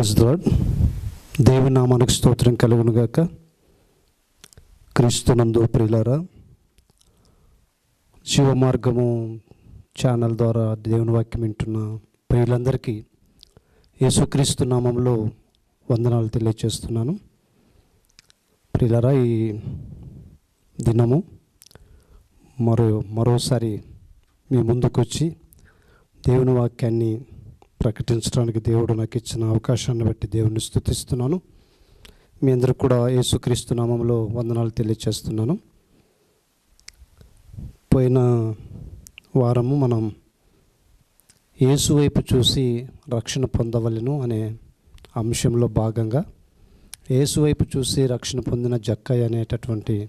Praise lord దేవి నామానికి స్తోత్రం కలుగును గాక. క్రీస్తునందు ప్రియులారా శివ మార్గము ఛానల్ ద్వారా దేవుని వాక్యం వింటున్న ప్రియులందరికీ యేసుక్రీస్తు నామంలో వందనాలు తెలియజేస్తున్నాను ప్రియులారా ఈ దినము మరో మరోసారి మీ ముందుకు వచ్చి దేవుని వాక్యాన్ని ప్రకటించడానికి దేవుడు నాకు ఇచ్చిన అవకాశాన్ని బట్టి దేవుని స్థుతిస్తున్నాను. మీ అందరూ కూడా యేసుక్రీస్తు నామంలో వందనాలు తెలియచేస్తున్నాను. పోయిన వారము మనం యేసు వైపు చూసి రక్షణ పొందవలను అనే అంశంలో భాగంగా యేసు వైపు చూసి రక్షణ పొందిన జక్కయ్య అనేటటువంటి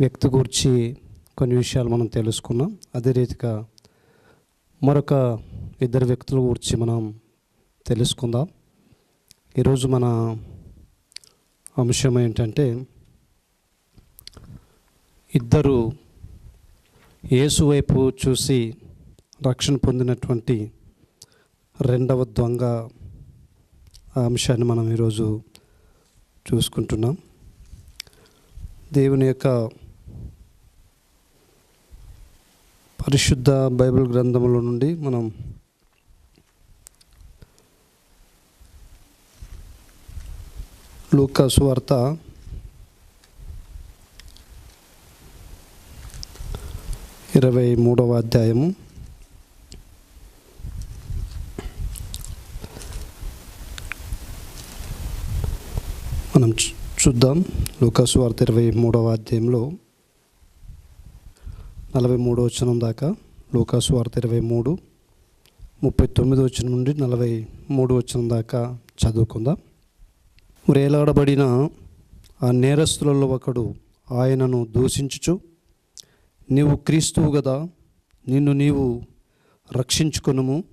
వ్యక్తి గురించి కొన్ని విషయాలు మనం తెలుసుకున్నాం. అదే రీతిగా మరొక ఇద్దరు వ్యక్తుల గురించి మనం తెలుసుకుందాం. ఈరోజు మన అంశం ఏంటంటే ఇద్దరు యేసు వైపు చూసి రక్షణ పొందినటువంటి రెండవ దొంగ ఆ అంశాన్ని మనం ఈరోజు చూసుకుంటున్నాం. దేవుని యొక్క పరిశుద్ధ బైబిల్ గ్రంథముల నుండి మనం లూకాసు వార్త. ఇరవై మూడవ అధ్యాయము. మనం చూ- చూద్దాం. లూకాసు వార్త ఇరవై మూడవ అధ్యాయంలో నలభై మూడు వచనం దాకా. లూకాసు వార్త ఇరవై మూడు ముప్పై తొమ్మిది వచ్చిన నుండి నలభై మూడు వచనం దాకా చదువుకుందాం. వ్రేలాడబడిన ఆ నేరస్తులలో ఒకడు ఆయనను దూషించుచు నీవు క్రీస్తువు కదా నిన్ను నీవు రక్షించుకొనుము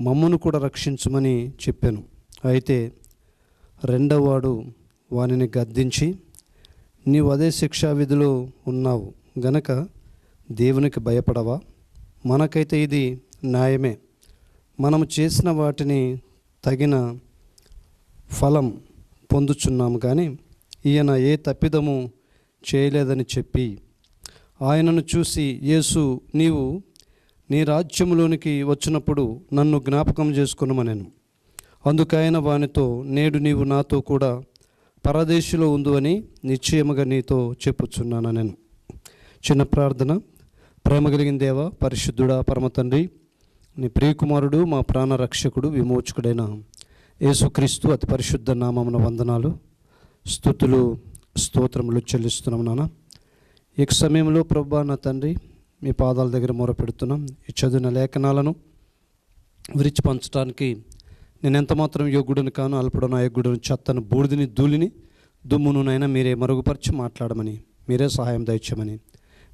మమ్మను కూడా రక్షించమని చెప్పాను. అయితే రెండవవాడు వానిని గద్దించి నీవు అదే శిక్షా విధిలో ఉన్నావు గనక దేవునికి భయపడవా? మనకైతే ఇది న్యాయమే. మనము చేసిన వాటిని తగిన ఫలం పొందుచున్నాము కానీ ఈయన ఏ తప్పిదము చేయలేదని చెప్పి ఆయనను చూసి యేసు నీవు నీ రాజ్యంలోనికి వచ్చినప్పుడు నన్ను జ్ఞాపకం చేసుకునమనెను. అందుకైన వానితో నేడు నీవు నాతో కూడా పరదేశిలో ఉందు అని నిశ్చయముగా నీతో చెప్పుచున్నాను నేను చిన్న ప్రార్థన. ప్రేమ కలిగిన దేవ పరిశుద్ధుడా పరమ తండ్రి నీ ప్రియకుమారుడు మా ప్రాణ రక్షకుడు విమోచకుడైన యేసుక్రీస్తు అతి పరిశుద్ధ నామమున వందనాలు. స్థుతులు స్తోత్రములు చెల్లిస్తున్నాం నాన్న. ఈ సమయంలో ప్రభా నా తండ్రి మీ పాదాల దగ్గర మొరపెడుతున్నాం ఈ చదివిన లేఖనాలను విరిచి పంచడానికి నేను ఎంత మాత్రం కాను అల్పడను అయోగ్యుడును చెత్తను బూడిదని ధూళిని దుమ్మునునైనా మీరే మరుగుపరిచి మాట్లాడమని మీరే సహాయం దయచేయమని.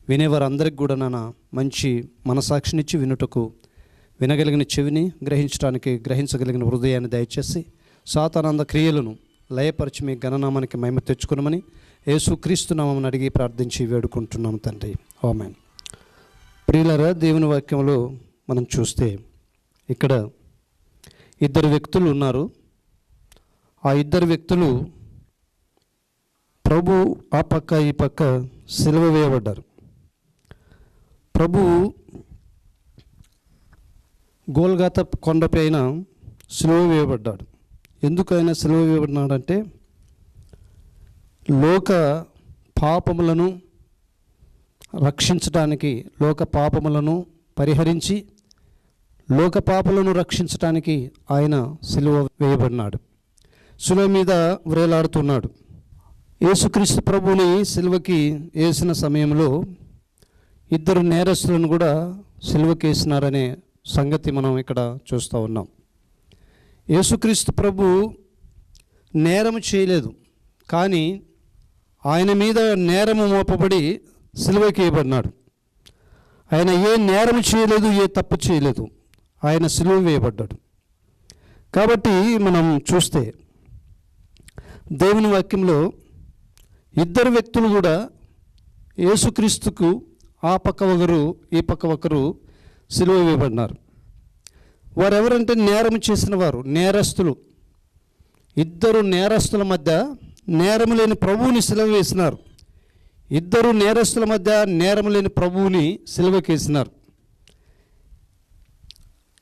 వినేవారందరికి కూడా నాన్న మంచి మనసాక్షినిచ్చి వినుటకు వినగలిగిన చెవిని గ్రహించడానికి గ్రహించగలిగిన హృదయాన్ని దయచేసి సాతానంద క్రియలను లయపరిచి మీ గణనామానికి మహిమ తెచ్చుకునమని యేసుక్రీస్తు నామని అడిగి ప్రార్థించి వేడుకుంటున్నాము తండ్రి. ఓమెన్ ప్రియులరా దేవుని వాక్యంలో మనం చూస్తే ఇక్కడ ఇద్దరు వ్యక్తులు ఉన్నారు. ఆ ఇద్దరు వ్యక్తులు ప్రభు ఆ పక్క ఈ పక్క సిలువ వేయబడ్డారు. ప్రభు గోల్గాత కొండపైన సులువ వేయబడ్డాడు. ఎందుకు ఆయన సిలువ వేయబడినాడంటే లోక పాపములను రక్షించడానికి లోక పాపములను పరిహరించి లోక పాపలను రక్షించడానికి ఆయన సిలువ వేయబడినాడు. సులువ మీద వ్రేలాడుతున్నాడు. యేసుక్రీస్తు ప్రభుని సిలువకి వేసిన సమయంలో ఇద్దరు నేరస్తులను కూడా సిలువకేసినారనే సంగతి మనం ఇక్కడ చూస్తూ ఉన్నాం. యేసుక్రీస్తు ప్రభు నేరము చేయలేదు. కానీ ఆయన మీద నేరము మోపబడి సిలువకి వేయబడినాడు. ఆయన ఏ నేరము చేయలేదు ఏ తప్పు చేయలేదు. ఆయన సిలువ వేయబడ్డాడు. కాబట్టి మనం చూస్తే దేవుని వాక్యంలో ఇద్దరు వ్యక్తులు కూడా యేసుక్రీస్తుకు ఆ పక్క ఒకరు ఈ పక్క ఒకరు సిలువ వేయబడినారు. వారు ఎవరంటే నేరం చేసిన వారు నేరస్తులు. ఇద్దరు నేరస్తుల మధ్య నేరము లేని ప్రభువుని సిలువ వేసినారు. ఇద్దరు నేరస్తుల మధ్య నేరము లేని ప్రభువుని సిలువకేసినారు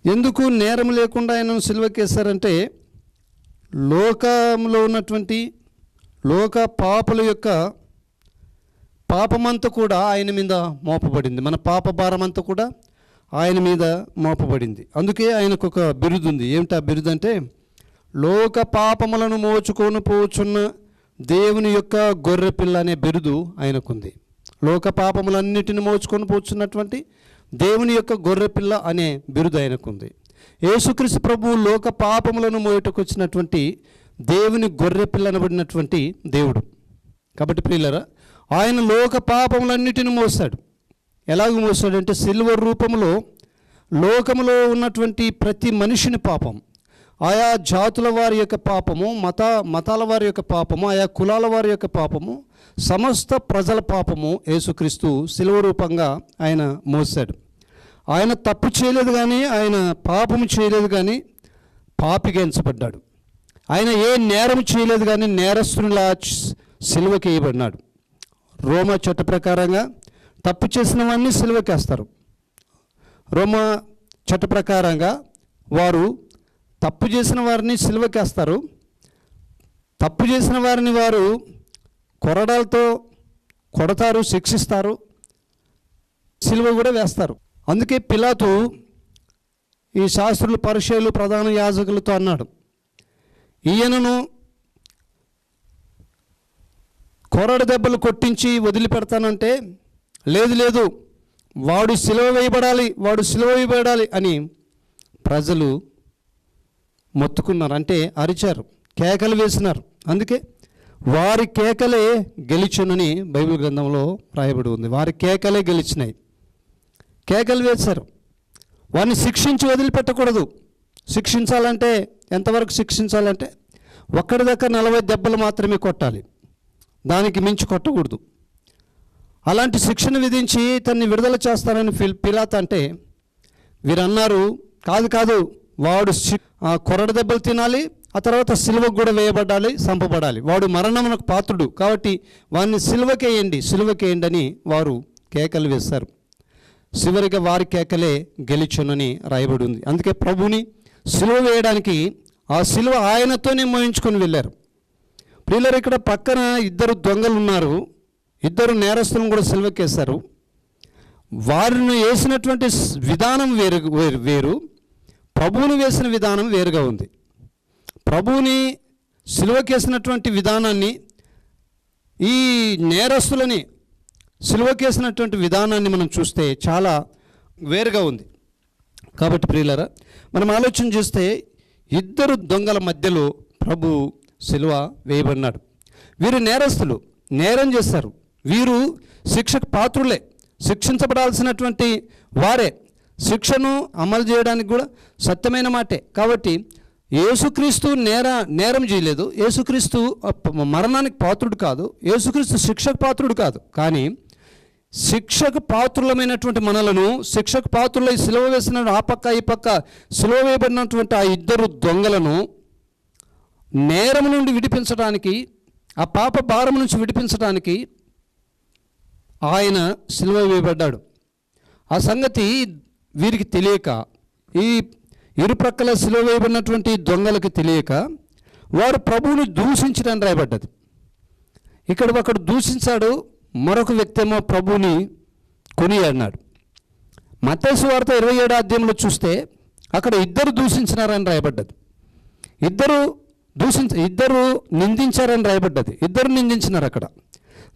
ఎందుకు నేరం లేకుండా ఆయనను సిలువకేశారంటే లోకంలో ఉన్నటువంటి లోక పాపల యొక్క పాపమంతా కూడా ఆయన మీద మోపబడింది. మన పాప భారం అంతా కూడా ఆయన మీద మోపబడింది. అందుకే ఆయనకు ఒక బిరుదు ఉంది ఏమిటి ఆ బిరుదు అంటే లోక పాపములను మోచుకొని పోచున్న దేవుని యొక్క గొర్రెపిల్ల అనే బిరుదు ఆయనకుంది. లోక పాపములన్నిటిని మోచుకొని పోచున్నటువంటి దేవుని యొక్క గొర్రెపిల్ల అనే బిరుదు ఆయనకుంది. యేసుక్రీస్తు ప్రభు లోక పాపములను మోయటకు వచ్చినటువంటి దేవుని గొర్రె పిల్ల అనబడినటువంటి దేవుడు. కాబట్టి ప్రియులరా ఆయన లోక పాపములన్నిటిని మోస్తాడు. ఎలాగ మోస్తాడంటే సిల్వర్ రూపంలో లోకములో ఉన్నటువంటి ప్రతి మనిషిని పాపం. ఆయా జాతుల వారి యొక్క పాపము మత మతాల వారి యొక్క పాపము ఆయా కులాల వారి యొక్క పాపము సమస్త ప్రజల పాపము యేసుక్రీస్తు సిలువ రూపంగా ఆయన మోసాడు ఆయన తప్పు చేయలేదు కానీ ఆయన పాపము చేయలేదు కానీ పాపిగించబడ్డాడు ఆయన ఏ నేరం చేయలేదు కానీ నేరస్తునిలా సిలువకి వేయబడినాడు. రోమ చట్ట ప్రకారంగా తప్పు చేసిన వాడిని సిలువకేస్తారు. రోమ చట్ట ప్రకారంగా వారు తప్పు చేసిన వారిని సిలువకేస్తారు. తప్పు చేసిన వారిని వారు కొరడాలతో కొడతారు శిక్షిస్తారు సిలువ కూడా వేస్తారు. అందుకే పిలాతు ఈ శాస్త్రులు పరిచయాలు ప్రధాన యాజకులతో అన్నాడు. ఈయనను కొరడ దెబ్బలు కొట్టించి వదిలిపెడతానంటే లేదు లేదు. వాడు సిలువ వేయబడాలి వాడు సిలువ వేయబడాలి అని ప్రజలు మొత్తుకున్నారు. అంటే అరిచారు కేకలు వేసినారు. అందుకే వారి కేకలే గెలిచునని బైబిల్ గ్రంథంలో రాయబడి ఉంది. వారి కేకలే గెలిచినాయి. కేకలు వేశారు. వారిని శిక్షించి వదిలిపెట్టకూడదు. శిక్షించాలంటే ఎంతవరకు శిక్షించాలంటే ఒక్కడి దగ్గర నలభై దెబ్బలు మాత్రమే కొట్టాలి. దానికి మించి కొట్టకూడదు. అలాంటి శిక్షణ విధించి తన్ని విడుదల చేస్తారని ఫిల్ పిలాత్ అంటే వీరన్నారు కాదు కాదు వాడు శి- కొరడ దెబ్బలు తినాలి ఆ తర్వాత సిలువకు కూడా వేయబడాలి చంపబడాలి వాడు మరణమునకు పాత్రుడు. కాబట్టి వాడిని సిలువకేయండి సిలువకేయండి అని వారు కేకలు వేస్తారు చివరిగా వారి కేకలే గెలిచునని రాయబడి ఉంది అందుకే ప్రభుని సిలువ వేయడానికి ఆ సిలువ ఆయనతోనే మోయించుకొని వెళ్ళారు. ప్రియులరు ఇక్కడ పక్కన ఇద్దరు దొంగలు ఉన్నారు ఇద్దరు నేరస్తులను కూడా సిల్వకేశారు వారిని వేసినటువంటి విధానం వేరు వేరు వేరు. ప్రభువుని వేసిన విధానం వేరుగా ఉంది. ప్రభువుని సిలువకేసినటువంటి విధానాన్ని ఈ నేరస్తులని సిలువకేసినటువంటి విధానాన్ని మనం చూస్తే చాలా వేరుగా ఉంది. కాబట్టి ప్రియులరా మనం ఆలోచన చేస్తే ఇద్దరు దొంగల మధ్యలో ప్రభు సిలువ వేయబడినాడు. వీరు నేరస్తులు నేరం చేస్తారు వీరు శిక్షకు పాత్రులే. శిక్షించబడాల్సినటువంటి వారే. శిక్షను అమలు చేయడానికి కూడా సత్యమైన మాటే. కాబట్టి యేసుక్రీస్తు నేర నేరం చేయలేదు. యేసుక్రీస్తు మరణానికి పాత్రుడు కాదు. యేసుక్రీస్తు శిక్షకు పాత్రుడు కాదు. కానీ శిక్షకు పాత్రులమైనటువంటి మనలను శిక్షకు పాత్రులై సిలువ వేసిన ఆ పక్క ఈ పక్క సిలువ వేయబడినటువంటి ఆ ఇద్దరు దొంగలను నేరం నుండి విడిపించడానికి ఆ పాప భారం నుంచి విడిపించడానికి ఆయన సిలువ వేయబడ్డాడు. ఆ సంగతి వీరికి తెలియక ఈ ఇరుప్రక్కల సిలువ వేయబడినటువంటి దొంగలకు తెలియక వారు ప్రభువుని దూషించడం రాయబడ్డది. ఇక్కడ ఒకడు దూషించాడు మరొక వ్యక్తి ఏమో ప్రభువుని కొని అన్నాడు. మతేసు వార్త ఇరవై ఏడు అధ్యాయంలో చూస్తే అక్కడ ఇద్దరు దూషించినారని రాయబడ్డది. ఇద్దరు దూషించ ఇద్దరు నిందించారని రాయబడ్డది. ఇద్దరు నిందించినారు అక్కడ.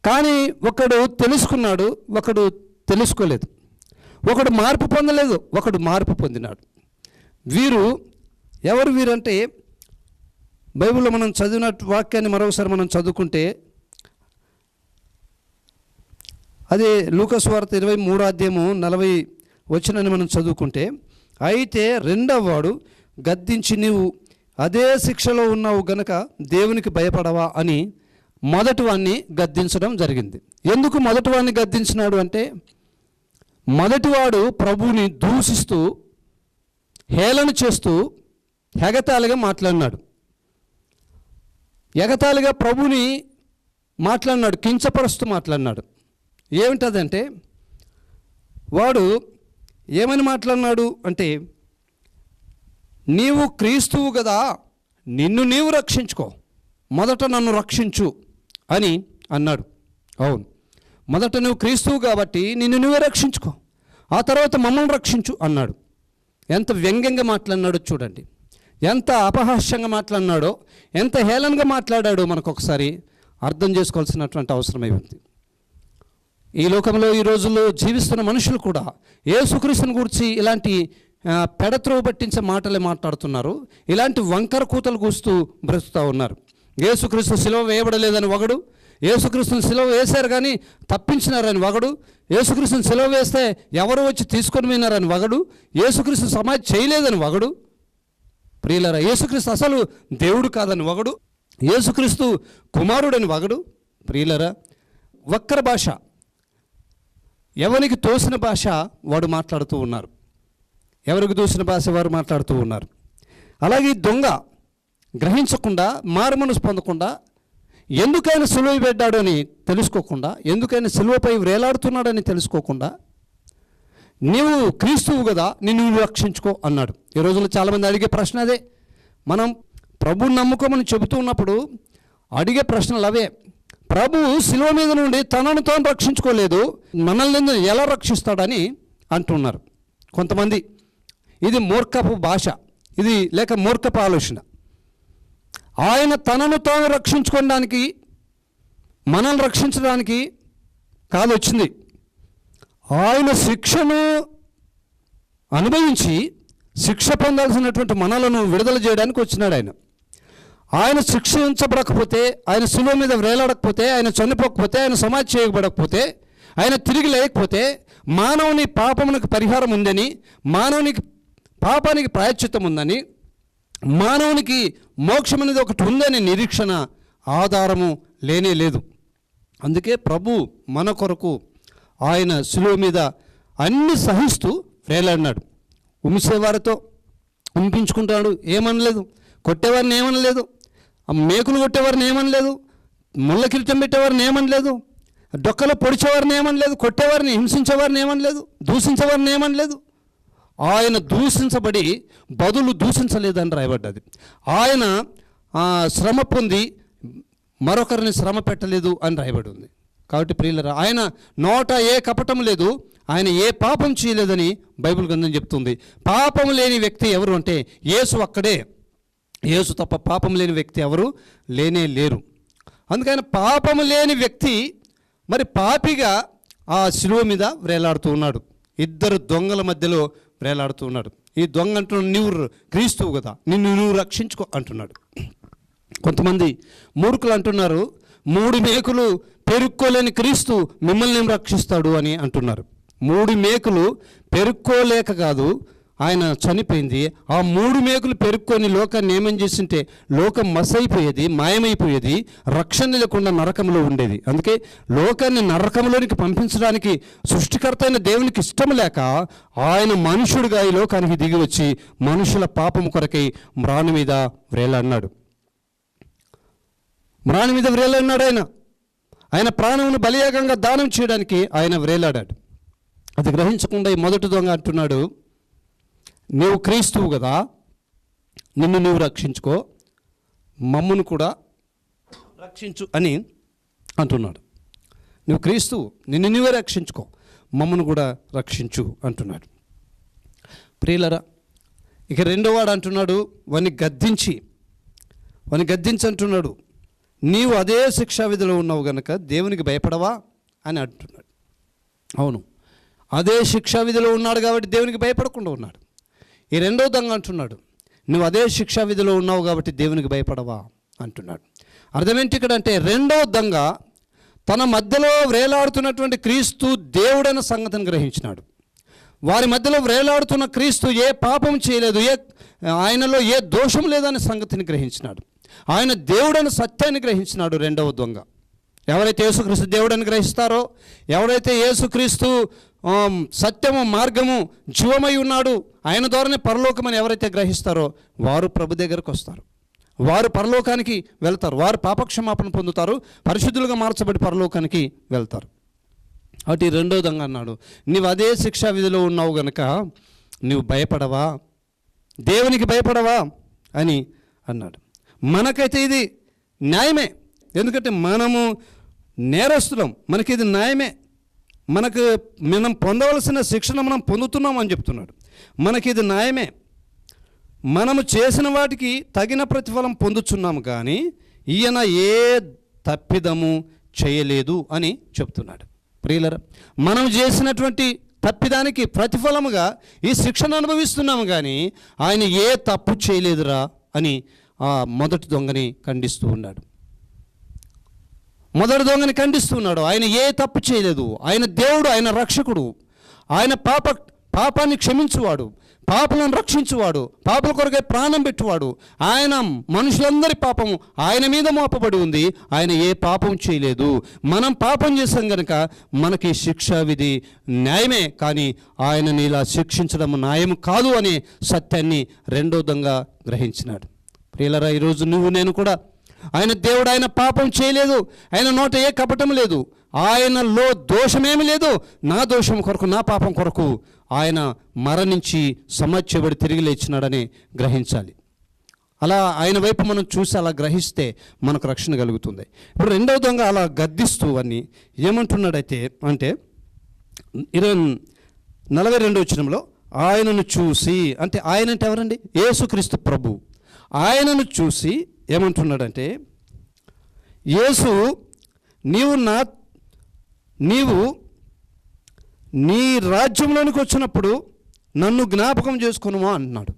కానీ ఒకడు తెలుసుకున్నాడు ఒకడు తెలుసుకోలేదు. ఒకడు మార్పు పొందలేదు ఒకడు మార్పు పొందినాడు. వీరు ఎవరు వీరంటే బైబిల్లో మనం చదివిన వాక్యాన్ని మరొకసారి మనం చదువుకుంటే అదే లూకస్ వార్త ఇరవై మూడో అధ్యాయము నలభై వచ్చినని మనం చదువుకుంటే అయితే రెండవ వాడు గద్దించి నీవు అదే శిక్షలో ఉన్నావు గనక దేవునికి భయపడవా? అని మొదటి గద్దించడం జరిగింది. ఎందుకు మొదటి వాడిని గద్దించినాడు అంటే మొదటివాడు ప్రభువుని దూషిస్తూ హేళన చేస్తూ ఎగతాళిగా మాట్లాడినాడు. ఎగతాళిగా ప్రభుని మాట్లాడినాడు కించపరుస్తూ మాట్లాడినాడు. ఏమిటదంటే వాడు ఏమని మాట్లాడినాడు అంటే నీవు క్రీస్తువు కదా నిన్ను నీవు రక్షించుకో. మొదట నన్ను రక్షించు. అని అన్నాడు. అవును. మొదట నువ్వు క్రీస్తువు కాబట్టి నిన్ను నువ్వే రక్షించుకో. ఆ తర్వాత మమ్మల్ని రక్షించు అన్నాడు. ఎంత వ్యంగ్యంగా మాట్లాడినాడో చూడండి. ఎంత అపహాస్యంగా మాట్లాడినాడో ఎంత హేళనగా మాట్లాడాడో మనకు ఒకసారి అర్థం చేసుకోవాల్సినటువంటి అవసరమై ఉంది ఈ లోకంలో ఈ రోజుల్లో జీవిస్తున్న మనుషులు కూడా ఏసుక్రీస్తుని గురించి ఇలాంటి పెడత్రోవ పట్టించే మాటలే మాట్లాడుతున్నారు. ఇలాంటి వంకర కూతలు కూస్తూ బ్రతుకుతూ ఉన్నారు. యేసుక్రీస్తు సిలువ వేయబడలేదని ఒకడు యేసుక్రీస్తుని సిలువ వేశారు కానీ తప్పించినారని ఒకడు యేసుక్రీస్తుని సిలువ వేస్తే ఎవరు వచ్చి తీసుకొని పోయినారని ఒకడు యేసుక్రీస్తు సమాధి చేయలేదని ఒకడు ప్రియులరా యేసుక్రీస్తు అసలు దేవుడు కాదని ఒకడు యేసుక్రీస్తు కుమారుడని ఒకడు ప్రియులరా వక్ర భాష ఎవరికి తోసిన భాష వాడు మాట్లాడుతూ ఉన్నారు. ఎవరికి తోసిన భాష వారు మాట్లాడుతూ ఉన్నారు. అలాగే దొంగ గ్రహించకుండా మారుమనసు పొందకుండా ఎందుకైనా సిలువ పెట్టాడు అని తెలుసుకోకుండా ఎందుకైనా సిలువపై వేలాడుతున్నాడని తెలుసుకోకుండా నీవు క్రీస్తువు కదా నిన్ను నువ్వు రక్షించుకో అన్నాడు. ఈ రోజుల్లో చాలామంది అడిగే ప్రశ్న అదే. మనం ప్రభు నమ్ముకోమని చెబుతూ ఉన్నప్పుడు అడిగే ప్రశ్నలు అవే. ప్రభు శిలువ మీద నుండి తనను తాను రక్షించుకోలేదు మనల్ని ఎలా రక్షిస్తాడని అంటున్నారు కొంతమంది. ఇది మూర్ఖపు భాష. ఇది లేక మూర్ఖపు ఆలోచన. ఆయన తనను తాను రక్షించుకోవడానికి మనల్ని రక్షించడానికి కాదు వచ్చింది. ఆయన శిక్షను అనుభవించి శిక్ష పొందాల్సినటువంటి మనలను విడుదల చేయడానికి వచ్చినాడు ఆయన. ఆయన శిక్షించబడకపోతే ఆయన శిలువ మీద వేలాడకపోతే ఆయన చనిపోకపోతే ఆయన సమాధి చేయబడకపోతే ఆయన తిరిగి లేకపోతే మానవుని పాపమునకు పరిహారం ఉందని మానవునికి పాపానికి ప్రాయశ్చితం ఉందని మానవునికి మోక్షం అనేది ఒకటి ఉందనే నిరీక్షణ ఆధారము లేనే లేదు. అందుకే ప్రభు మన కొరకు ఆయన శిలువ మీద అన్ని సహిస్తూ వేలాడినాడు ఉమిసేవారితో ఉంపించుకుంటాడు ఏమనలేదు. కొట్టేవారిని ఏమనలేదు. మేకులు కొట్టేవారిని ఏమనలేదు. ముళ్ళ కిరీటం పెట్టేవారిని ఏమనలేదు. డొక్కలో పొడిచేవారిని ఏమనలేదు. కొట్టేవారిని హింసించేవారిని ఏమనలేదు. దూషించేవారిని ఏమనలేదు. ఆయన దూషించబడి బదులు దూషించలేదని రాయబడ్డది. ఆయన శ్రమ పొంది మరొకరిని శ్రమ పెట్టలేదు అని రాయబడి ఉంది కాబట్టి ప్రియులరా ఆయన నోట ఏ కపటం లేదు ఆయన ఏ పాపం చేయలేదని బైబిల్ గ్రంథం చెప్తుంది. పాపం లేని వ్యక్తి ఎవరు అంటే యేసు అక్కడే. యేసు తప్ప పాపం లేని వ్యక్తి ఎవరు? లేనే లేరు. అందుకని పాపము లేని వ్యక్తి మరి పాపిగా ఆ శిలువ మీద వేలాడుతూ ఉన్నాడు. ఇద్దరు దొంగల మధ్యలో ప్రేలాడుతూ ఉన్నాడు. ఈ దొంగ అంటున్నాడు నువ్వు క్రీస్తువు కదా నిన్ను నువ్వు రక్షించుకో అంటున్నాడు. కొంతమంది మూర్ఖులు అంటున్నారు మూడు మేకులు పెరుక్కోలేని క్రీస్తు మిమ్మల్ని రక్షిస్తాడు అని అంటున్నారు. మూడు మేకులు పెరుక్కోలేక కాదు ఆయన చనిపోయింది. ఆ మూడు మేకులు పెరుక్కొని లోకాన్ని ఏమని చేసింటే లోకం మసైపోయేది మాయమైపోయేది రక్షణ లేకుండా నరకంలో ఉండేది. అందుకే లోకాన్ని నరకంలోనికి పంపించడానికి సృష్టికర్త అయిన దేవునికి ఇష్టం లేక ఆయన మనుషుడుగా ఈ లోకానికి దిగి వచ్చి మనుషుల పాపం కొరకై మ్రాణి మీద వ్రేలన్నాడు మ్రాణి మీద వ్రేలన్నాడు ఆయన. ఆయన ప్రాణమును బలియాగంగా దానం చేయడానికి ఆయన వ్రేలాడాడు. అది గ్రహించకుండా ఈ మొదటి దొంగ అంటున్నాడు నీవు క్రీస్తువు కదా నిన్ను నువ్వు రక్షించుకో మమ్మను కూడా రక్షించు అని అంటున్నాడు. నువ్వు క్రీస్తువు నిన్ను నీవే రక్షించుకో మమ్మను కూడా రక్షించు అంటున్నాడు. ప్రియులరా ఇక రెండో వాడు అంటున్నాడు వాని గద్దించి వాని గద్దించి అంటున్నాడు నీవు అదే శిక్షా విధిలో ఉన్నావు గనక దేవునికి భయపడవా? అని అంటున్నాడు. అవును అదే శిక్షా విధిలో ఉన్నాడు కాబట్టి దేవునికి భయపడకుండా ఉన్నాడు. ఈ రెండో దొంగ అంటున్నాడు. నువ్వు అదే శిక్షా విధిలో ఉన్నావు కాబట్టి దేవునికి భయపడవా? అంటున్నాడు. అర్థమేంటి ఇక్కడ అంటే రెండో దొంగ తన మధ్యలో వ్రేలాడుతున్నటువంటి క్రీస్తు దేవుడైన సంగతిని గ్రహించినాడు. వారి మధ్యలో వ్రేలాడుతున్న క్రీస్తు ఏ పాపం చేయలేదు ఏ ఆయనలో ఏ దోషం లేదనే సంగతిని గ్రహించినాడు. ఆయన దేవుడని సత్యాన్ని గ్రహించినాడు రెండవ దొంగ. ఎవరైతే యేసుక్రీస్తు దేవుడని గ్రహిస్తారో ఎవరైతే యేసుక్రీస్తు సత్యము మార్గము జీవమై ఉన్నాడు. ఆయన ద్వారానే పరలోకమని ఎవరైతే గ్రహిస్తారో వారు ప్రభు దగ్గరకు వస్తారు. వారు పరలోకానికి వెళ్తారు. వారు పాపక్షమాపణ పొందుతారు. పరిశుద్ధులుగా మార్చబడి పరలోకానికి వెళ్తారు. అటు రెండోదంగా రెండో విధంగా అన్నాడు. నీవు అదే శిక్షా విధిలో ఉన్నావు గనక నీవు భయపడవా? దేవునికి భయపడవా? అని అన్నాడు. మనకైతే ఇది న్యాయమే. ఎందుకంటే మనము నేరస్తులం. మనకి ఇది న్యాయమే. మనకు మనం పొందవలసిన శిక్షణ మనం పొందుతున్నాం అని చెప్తున్నాడు. మనకి ఇది న్యాయమే. మనము చేసిన వాటికి తగిన ప్రతిఫలం పొందుచున్నాము కానీ ఈయన ఏ తప్పిదము చేయలేదు అని చెప్తున్నాడు. ప్రియులరా మనం చేసినటువంటి తప్పిదానికి ప్రతిఫలముగా ఈ శిక్షను అనుభవిస్తున్నాము కానీ ఆయన ఏ తప్పు చేయలేదురా అని ఆ మొదటి దొంగని ఖండిస్తూ ఉన్నాడు. మొదటి దొంగని ఖండిస్తున్నాడు. ఆయన ఏ తప్పు చేయలేదు. ఆయన దేవుడు ఆయన రక్షకుడు. ఆయన పాప పాపాన్ని క్షమించువాడు. పాపలను రక్షించువాడు. పాపల కొరకై ప్రాణం పెట్టువాడు. ఆయన మనుషులందరి పాపము ఆయన మీద మోపబడి ఉంది. ఆయన ఏ పాపం చేయలేదు. మనం పాపం చేసాం గనక మనకి శిక్ష విధి న్యాయమే. కానీ ఆయనని ఇలా శిక్షించడం న్యాయం కాదు అనే సత్యాన్ని రెండో దొంగ గ్రహించినాడు. ప్రియులరా ఈరోజు నువ్వు నేను కూడా ఆయన దేవుడు ఆయన పాపం చేయలేదు. ఆయన నోట ఏ కపటం లేదు. ఆయనలో దోషమేమి లేదు. నా దోషం కొరకు నా పాపం కొరకు ఆయన మరణించి సమర్చబడి తిరిగి లేచినాడని గ్రహించాలి. అలా ఆయన వైపు మనం చూసి అలా గ్రహిస్తే మనకు రక్షణ కలుగుతుంది. ఇప్పుడు రెండవ దొంగ అలా గద్దిస్తూ అని ఏమంటున్నాడైతే అంటే ఇరవై నలభై రెండవ వచ్చినంలో ఆయనను చూసి అంటే ఆయన అంటే ఎవరండి? యేసుక్రీస్తు ప్రభు. ఆయనను చూసి ఏమంటున్నాడంటే యేసు నీవు నా నీవు నీ రాజ్యంలోనికి వచ్చినప్పుడు నన్ను జ్ఞాపకం చేసుకునుమా అంటున్నాడు.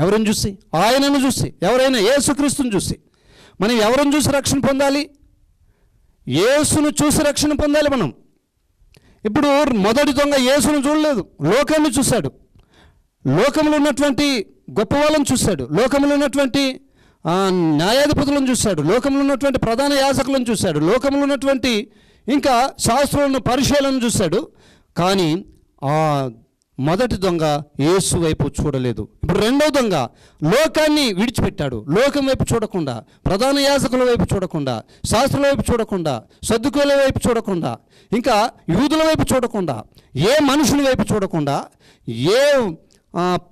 ఎవరిని చూసి? ఆయనను చూసి. ఎవరైనా? యేసుక్రీస్తుని చూసి. మనం ఎవరిని చూసి రక్షణ పొందాలి? యేసును చూసి రక్షణ పొందాలి మనం. ఇప్పుడు మొదటి దొంగ యేసును చూడలేదు. లోకాన్ని చూశాడు. లోకంలో ఉన్నటువంటి గొప్ప వాళ్ళని చూశాడు. లోకంలో ఉన్నటువంటి న్యాయాధిపతులను చూశాడు. లోకంలో ఉన్నటువంటి ప్రధాన యాజకులను చూశాడు. లోకంలో ఉన్నటువంటి ఇంకా శాస్త్రంలో పరిశీలన చూశాడు. కానీ ఆ మొదటి దొంగ యేసు వైపు చూడలేదు. ఇప్పుడు రెండో దొంగ లోకాన్ని విడిచిపెట్టాడు. లోకం వైపు చూడకుండా ప్రధాన యాజకుల వైపు చూడకుండా శాస్త్రుల వైపు చూడకుండా సర్దుకుల వైపు చూడకుండా ఇంకా యూదుల వైపు చూడకుండా ఏ మనుషుల వైపు చూడకుండా ఏ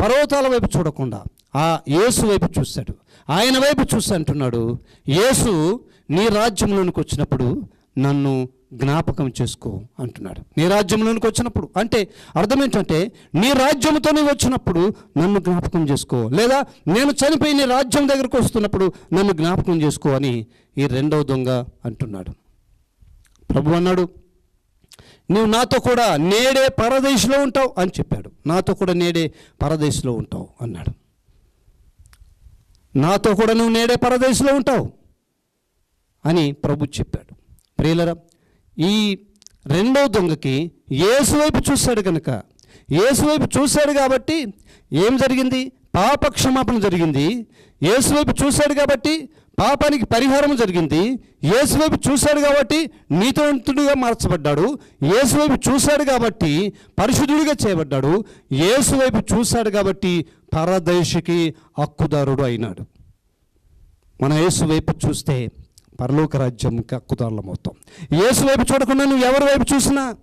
పర్వతాల వైపు చూడకుండా ఆ యేసు వైపు చూశాడు. ఆయన వైపు చూసి అంటున్నాడు యేసు నీ రాజ్యంలోనికి వచ్చినప్పుడు నన్ను జ్ఞాపకం చేసుకో అంటున్నాడు. నీ రాజ్యంలోనికి వచ్చినప్పుడు అంటే అర్థం ఏంటంటే నీ రాజ్యంతో వచ్చినప్పుడు నన్ను జ్ఞాపకం చేసుకో. లేదా నేను చనిపోయి నీ రాజ్యం దగ్గరకు వస్తున్నప్పుడు నన్ను జ్ఞాపకం చేసుకో అని ఈ రెండవ దొంగ అంటున్నాడు. ప్రభు అన్నాడు నువ్వు నాతో కూడా నేడే పరదేశంలో ఉంటావు అని చెప్పాడు. నాతో కూడా నేడే పరదేశంలో ఉంటావు అన్నాడు. నాతో కూడా నువ్వు నేడే పరదేశంలో ఉంటావు అని ప్రభు చెప్పాడు. ప్రియులరా ఈ రెండో దొంగకి ఏసువైపు వైపు చూశాడు కనుక ఏసువైపు వైపు చూశాడు కాబట్టి ఏం జరిగింది? పాప క్షమాపణ జరిగింది. ఏసువైపు వైపు చూశాడు కాబట్టి పాపానికి పరిహారం జరిగింది. ఏసువైపు చూశాడు కాబట్టి నీతివంతుడిగా మార్చబడ్డాడు. ఏసువైపు చూశాడు కాబట్టి పరిశుద్ధుడిగా చేయబడ్డాడు. ఏసువైపు చూశాడు కాబట్టి పరదేశికి హక్కుదారుడు అయినాడు. మన యేసు వైపు చూస్తే పరలోక రాజ్యంకి హక్కుదారులం అవుతాం యేసు వైపు చూడకుండా నువ్వు ఎవరి వైపు చూసినా?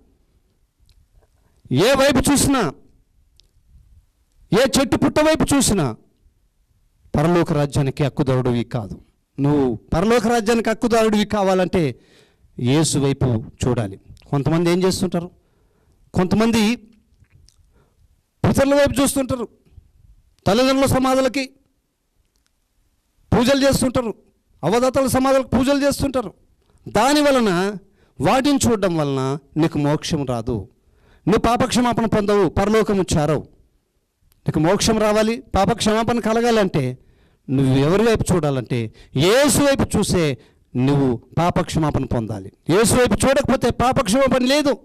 ఏ వైపు చూసినా? ఏ చెట్టు పుట్ట వైపు చూసినా? పరలోక రాజ్యానికి హక్కుదారుడివి కాదు. నువ్వు పరలోక రాజ్యానికి హక్కుదారుడివి కావాలంటే యేసు వైపు చూడాలి. కొంతమంది ఏం చేస్తుంటారు? కొంతమంది పితరుల వైపు చూస్తుంటారు. తల్లిదండ్రుల సమాధులకి పూజలు చేస్తుంటారు. అవదాతల సమాధులకు పూజలు చేస్తుంటారు. దాని వలన వాటిని చూడడం వలన నీకు మోక్షం రాదు. నువ్వు పాపక్షమాపణ పొందవు పరలోకము చేరవు. నీకు మోక్షం రావాలి పాపక్షమాపణ కలగాలంటే నువ్వు ఎవరి వైపు చూడాలంటే ఏసు వైపు చూసే నువ్వు పాపక్షమాపణ పొందాలి. యేసు వైపు చూడకపోతే పాపక్షమాపణ లేదు.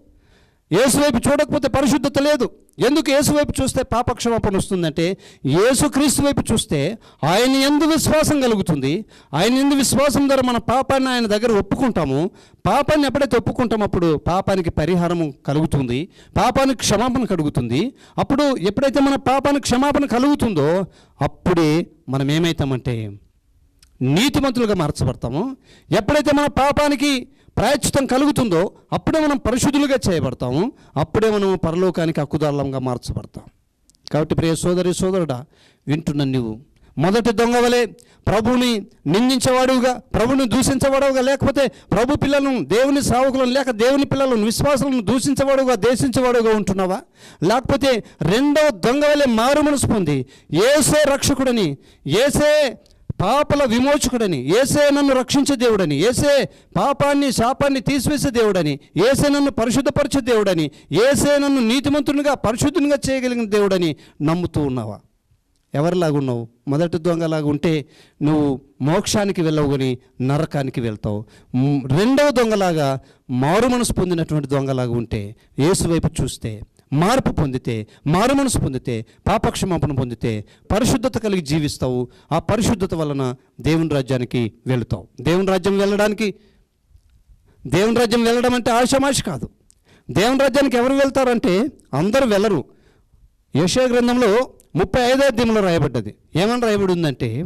ఏసువైపు చూడకపోతే పరిశుద్ధత లేదు. ఎందుకు ఏసువైపు చూస్తే పాపక్షమాపణ వస్తుందంటే ఏసుక్రీస్తు వైపు చూస్తే ఆయన ఎందు విశ్వాసం కలుగుతుంది. ఆయన ఎందు విశ్వాసం ద్వారా మన పాపాన్ని ఆయన దగ్గర ఒప్పుకుంటాము. పాపాన్ని ఎప్పుడైతే ఒప్పుకుంటామో అప్పుడు పాపానికి పరిహారం కలుగుతుంది. పాపానికి క్షమాపణ కలుగుతుంది. అప్పుడు ఎప్పుడైతే మన పాపానికి క్షమాపణ కలుగుతుందో అప్పుడే మనం ఏమవుతామంటే నీతిమంతులుగా మార్చబడతామో. ఎప్పుడైతే మన పాపానికి ప్రాయశ్చితం కలుగుతుందో అప్పుడే మనం పరిశుద్ధులుగా చేయబడతాము. అప్పుడే మనం పరలోకానికి హక్కుదారులంగా మార్చబడతాం. కాబట్టి ప్రియ సోదరి సోదరుడా వింటున్న నువ్వు మొదటి దొంగవలే ప్రభుని నిందించేవాడుగా ప్రభుని దూషించేవాడుగా లేకపోతే ప్రభు పిల్లలను దేవుని సావకులను లేక దేవుని పిల్లలను విశ్వాసాలను దూషించేవాడుగా దేశించేవాడుగా ఉంటున్నావా? లేకపోతే రెండవ దొంగవలే మారు మనసు పొంది ఏసే రక్షకుడని ఏసే పాపల విమోచకుడని ఏసే నన్ను రక్షించే దేవుడని ఏసే పాపాన్ని శాపాన్ని తీసివేసే దేవుడని ఏసే నన్ను పరిశుద్ధపరిచే దేవుడని ఏసే నన్ను నీతిమంతునిగా పరిశుద్ధునిగా చేయగలిగిన దేవుడని నమ్ముతూ ఉన్నావా? ఎవరిలాగున్నావు? మొదటి దొంగలాగా ఉంటే నువ్వు మోక్షానికి వెళ్ళవుకొని నరకానికి వెళ్తావు. రెండవ దొంగలాగా మారు మనసు పొందినటువంటి దొంగలాగా ఉంటే యేసు వైపు చూస్తే మార్పు పొందితే మారు మనసు పొందితే పాపక్షమాపణ పొందితే పరిశుద్ధత కలిగి జీవిస్తావు. ఆ పరిశుద్ధత వలన దేవుని రాజ్యానికి వెళుతావు. దేవుని రాజ్యం వెళ్ళడానికి దేవుని రాజ్యం వెళ్ళడం అంటే ఆషమాష కాదు. దేవుని రాజ్యానికి ఎవరు వెళ్తారంటే అందరూ వెళ్ళరు. యశో గ్రంథంలో ముప్పై ఐదో అధ్యాయంలో రాయబడ్డది. ఏమని రాయబడి ఉందంటే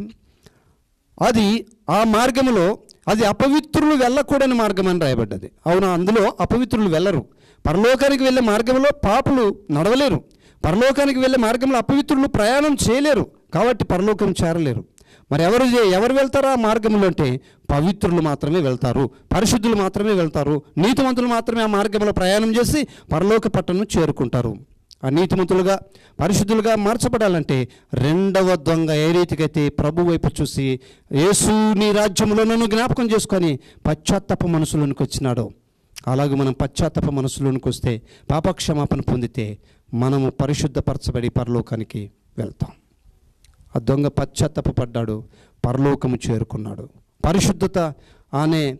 అది ఆ మార్గములో అది అపవిత్రులు వెళ్ళకూడని మార్గం అని రాయబడ్డది. అవునా? అందులో అపవిత్రులు వెళ్ళరు. పరలోకానికి వెళ్ళే మార్గంలో పాపులు నడవలేరు. పరలోకానికి వెళ్ళే మార్గంలో అపవిత్రులు ప్రయాణం చేయలేరు. కాబట్టి పరలోకం చేరలేరు. మరి ఎవరు ఎవరు వెళ్తారో ఆ మార్గంలో అంటే పవిత్రులు మాత్రమే వెళ్తారు. పరిశుద్ధులు మాత్రమే వెళ్తారు. నీతిమంతులు మాత్రమే ఆ మార్గంలో ప్రయాణం చేసి పరలోక పట్టణం చేరుకుంటారు. ఆ నీతిమంతులుగా పరిశుద్ధులుగా మార్చబడాలంటే రెండవ దొంగ ఏ రీతికైతే ప్రభు వైపు చూసి యేసు నీ రాజ్యంలో నన్ను జ్ఞాపకం చేసుకొని పశ్చాత్తాప మనసులోనికి వచ్చినాడో అలాగే మనం పశ్చాత్తాప మనసులోనికి వస్తే పాపక్షమాపణ పొందితే మనము పరిశుద్ధపరచబడి పరలోకానికి వెళ్తాం. ఆ దొంగ పశ్చాత్తాపడ్డాడు పరలోకము చేరుకున్నాడు. పరిశుద్ధత అనే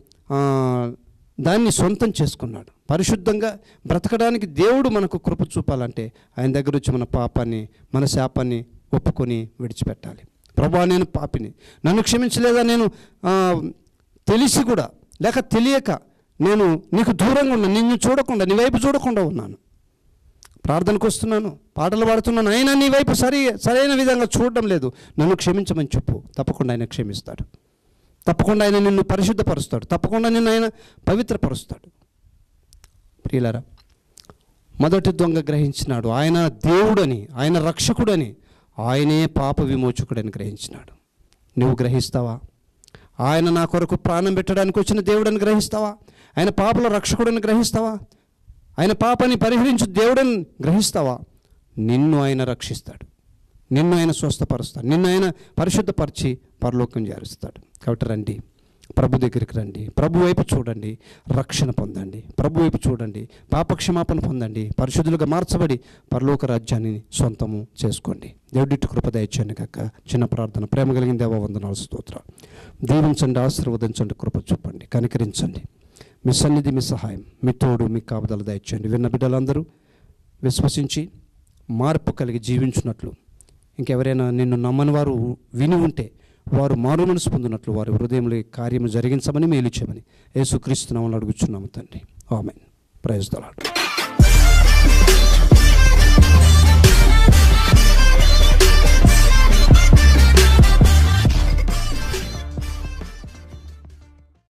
దాన్ని సొంతం చేసుకున్నాడు. పరిశుద్ధంగా బ్రతకడానికి దేవుడు మనకు కృప చూపాలంటే ఆయన దగ్గర వచ్చి మన పాపాన్ని మన శాపాన్ని ఒప్పుకొని విడిచిపెట్టాలి. ప్రభా నేను పాపిని. నన్ను క్షమించలేదా? నేను తెలిసి కూడా లేక తెలియక నేను నీకు దూరంగా ఉన్నా నిన్ను చూడకుండా నీ వైపు చూడకుండా ఉన్నాను. ప్రార్థనకు వస్తున్నాను పాటలు పాడుతున్నాను. అయినా నీ వైపు సరి సరైన విధంగా చూడడం లేదు. నన్ను క్షమించమని చెప్పు. తప్పకుండా ఆయన క్షమిస్తాడు. తప్పకుండా ఆయన నిన్ను పరిశుద్ధపరుస్తాడు. తప్పకుండా నిన్ను ఆయన పవిత్రపరుస్తాడు. ప్రియులరా మొదటి దొంగ గ్రహించినాడు. ఆయన దేవుడని ఆయన రక్షకుడని ఆయనే పాప విమోచకుడని గ్రహించినాడు. నువ్వు గ్రహిస్తావా? ఆయన నా కొరకు ప్రాణం పెట్టడానికి వచ్చిన దేవుడని గ్రహిస్తావా? ఆయన పాపల రక్షకుడని గ్రహిస్తావా? ఆయన పాపాన్ని పరిహరించు దేవుడని గ్రహిస్తావా? నిన్ను ఆయన రక్షిస్తాడు. నిన్ను ఆయన స్వస్థపరుస్తాడు. నిన్ను ఆయన పరిశుద్ధపరిచి పరలోకం చేరుస్తాడు కాబట్టి రండి. ప్రభు దగ్గరికి రండి. ప్రభు వైపు చూడండి. రక్షణ పొందండి. ప్రభు వైపు చూడండి. పాపక్షమాపణ పొందండి. పరిశుద్ధులుగా మార్చబడి పరలోక రాజ్యాన్ని సొంతము చేసుకోండి. దేవుడిట్టు కృప దయచేయండి కాక. చిన్న ప్రార్థన. ప్రేమ కలిగిన దేవ వందనాలు స్తోత్ర దీవించండి ఆశీర్వదించండి. కృప చూపండి. కనికరించండి. మీ సన్నిధి మీ సహాయం మీ తోడు మీ కాపుదల దయచేయండి. విన్న బిడ్డలందరూ విశ్వసించి మార్పు కలిగి జీవించున్నట్లు. ఇంకెవరైనా నిన్ను నమ్మని వారు విని ఉంటే వారు మారు మనసు పొందినట్లు వారి హృదయంలో కార్యము జరిగించమని మేలిచ్చామని యేసుక్రీస్తు నామములో అడుగుచున్నాము తండ్రి. ఆమెన్. ప్రైజ్ దలాడు